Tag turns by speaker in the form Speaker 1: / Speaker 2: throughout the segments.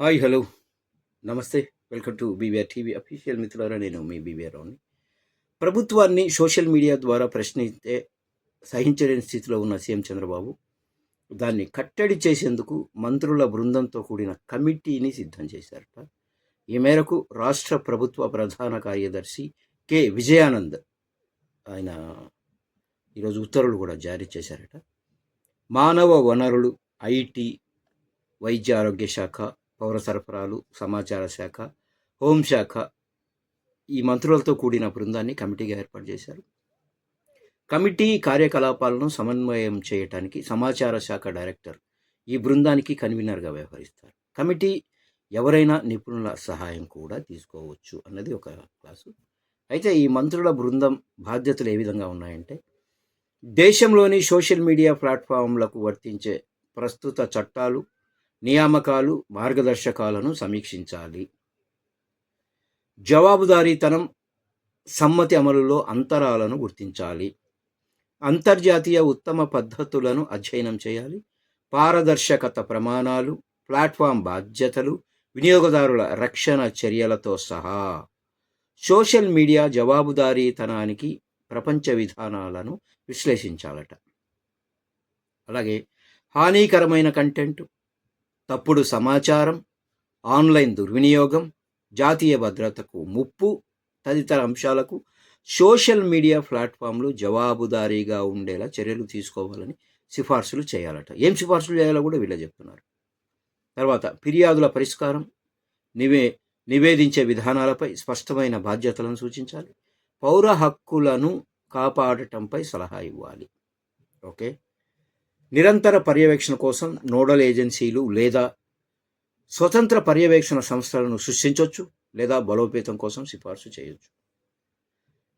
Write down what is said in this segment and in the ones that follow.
Speaker 1: Hi hello. నమస్తే. Welcome to BVR TV official మిత్రులారా నేను మీ బీవీఆర్ రావుని ప్రభుత్వాన్ని సోషల్ మీడియా ద్వారా ప్రశ్నిస్తే సహించలేని స్థితిలో ఉన్న సీఎం చంద్రబాబు దాన్ని కట్టడి చేసేందుకు మంత్రుల బృందంతో కూడిన కమిటీని సిద్ధం చేశారట. ఈ మేరకు రాష్ట్ర ప్రభుత్వ ప్రధాన కార్యదర్శి కె. విజయానంద్ ఆయన ఈరోజు ఉత్తర్వులు కూడా జారీ చేశారట. మానవ వనరులు ఐటీ వైద్య ఆరోగ్య శాఖ పౌర సరఫరాలు సమాచార శాఖ హోంశాఖ ఈ మంత్రులతో కూడిన బృందాన్ని కమిటీగా ఏర్పాటు చేశారు. కమిటీ కార్యకలాపాలను సమన్వయం చేయటానికి సమాచార శాఖ డైరెక్టర్ ఈ బృందానికి కన్వీనర్గా వ్యవహరిస్తారు. కమిటీ ఎవరైనా నిపుణుల సహాయం కూడా తీసుకోవచ్చు అన్నది ఒక క్లాసు. అయితే ఈ మంత్రుల బృందం బాధ్యతలు ఏ విధంగా ఉన్నాయంటే దేశంలోని సోషల్ మీడియా ప్లాట్ఫామ్లకు వర్తించే ప్రస్తుత చట్టాలు నియామకాలు మార్గదర్శకాలను సమీక్షించాలి. జవాబుదారీతనం సమ్మతి అమలులో అంతరాలను గుర్తించాలి. అంతర్జాతీయ ఉత్తమ పద్ధతులను అధ్యయనం చేయాలి. పారదర్శకత ప్రమాణాలు ప్లాట్ఫామ్ బాధ్యతలు వినియోగదారుల రక్షణ చర్యలతో సహా సోషల్ మీడియా జవాబుదారీతనానికి ప్రపంచ విధానాలను విశ్లేషించాలట. అలాగే హానికరమైన కంటెంట్ తప్పుడు సమాచారం ఆన్లైన్ దుర్వినియోగం జాతీయ భద్రతకు ముప్పు తదితర అంశాలకు సోషల్ మీడియా ప్లాట్ఫామ్లు జవాబుదారీగా ఉండేలా చర్యలు తీసుకోవాలని సిఫార్సులు చేయాలట. ఏం సిఫార్సులు చేయాలో కూడా వీళ్ళే చెప్తున్నారు. తర్వాత ఫిర్యాదుల పరిష్కారం నివే నివేదించే విధానాలపై స్పష్టమైన బాధ్యతలను సూచించాలి. పౌర హక్కులను కాపాడటంపై సలహా ఇవ్వాలి. ఓకే? నిరంతర పర్యవేక్షణ కోసం నోడల్ ఏజెన్సీలు లేదా స్వతంత్ర పర్యవేక్షణ సంస్థలను సృష్టించవచ్చు లేదా బలోపేతం కోసం సిఫార్సు చేయొచ్చు.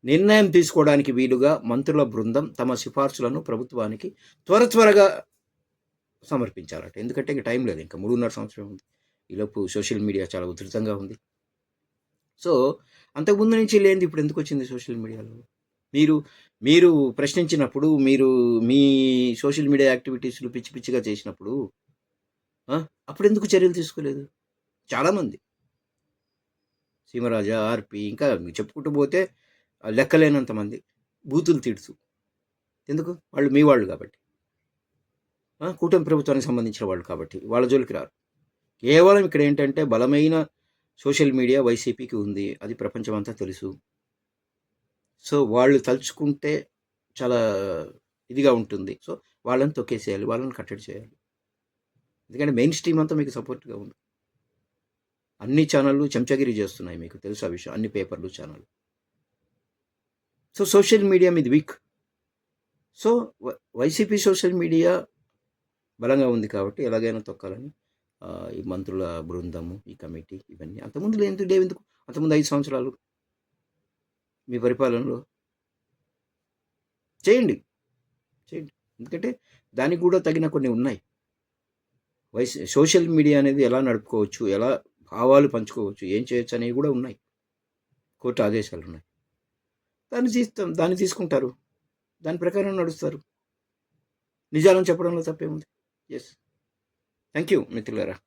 Speaker 1: నిర్ణయం తీసుకోవడానికి వీలుగా మంత్రుల బృందం తమ సిఫార్సులను ప్రభుత్వానికి త్వర త్వరగా సమర్పించాలట. ఎందుకంటే ఇంకా టైం లేదు. ఇంకా మూడున్నర సంవత్సరం ఉంది. ఈలోపు సోషల్ మీడియా చాలా ఉధృతంగా ఉంది. సో అంతకుముందు నుంచి లేనిది ఇప్పుడు ఎందుకు వచ్చింది సోషల్ మీడియాలో? మీరు మీరు ప్రశ్నించినప్పుడు మీరు మీ సోషల్ మీడియా యాక్టివిటీస్లు పిచ్చి పిచ్చిగా చేసినప్పుడు అప్పుడు ఎందుకు చర్యలు తీసుకోలేదు? చాలామంది. సీమరాజా ఆర్పి ఇంకా చెప్పుకుంటూ పోతే లెక్కలేనంత మంది బూతులు తిడుతూ. ఎందుకు? వాళ్ళు మీ వాళ్ళు కాబట్టి. కూటమి ప్రభుత్వానికి సంబంధించిన వాళ్ళు కాబట్టి వాళ్ళ జోలికి రారు. కేవలం ఇక్కడ ఏంటంటే బలమైన సోషల్ మీడియా వైసీపీకి ఉంది అది ప్రపంచమంతా తెలుసు. సో వాళ్ళు తలుచుకుంటే చాలా ఇదిగా ఉంటుంది. సో వాళ్ళని తొక్కేసేయాలి వాళ్ళని కట్టడి చేయాలి. ఎందుకంటే మెయిన్ స్ట్రీమ్ అంతా మీకు సపోర్ట్గా ఉంది. అన్ని ఛానళ్ళు చెంచగిరి చేస్తున్నాయి మీకు తెలుసు ఆ విషయం అన్ని పేపర్లు ఛానళ్ళు సో సోషల్ మీడియా మీద weak so YCP social media బలంగా ఉంది కాబట్టి ఎలాగైనా తొక్కాలని ఈ మంత్రుల బృందము ఈ కమిటీ ఇవన్నీ అంతకుముందు లేదు ఎందుకు? అంతకుముందు ఐదు సంవత్సరాలు మీ పరిపాలనలో. చేయండి. చేయండి. ఎందుకంటే దానికి కూడా తగిన కొన్ని ఉన్నాయి. వైస్ సోషల్ మీడియా అనేది ఎలా నడుపుకోవచ్చు ఎలా భావాలు పంచుకోవచ్చు ఏం చేయొచ్చు అనేవి కూడా ఉన్నాయి. కోర్టు ఆదేశాలు ఉన్నాయి. దాన్ని తీస్తాం. దాన్ని తీసుకుంటారు. దాని ప్రకారం నడుస్తారు. నిజాలను చెప్పడంలో తప్పేముంది? ఎస్ థ్యాంక్ యూ మిత్రులారా.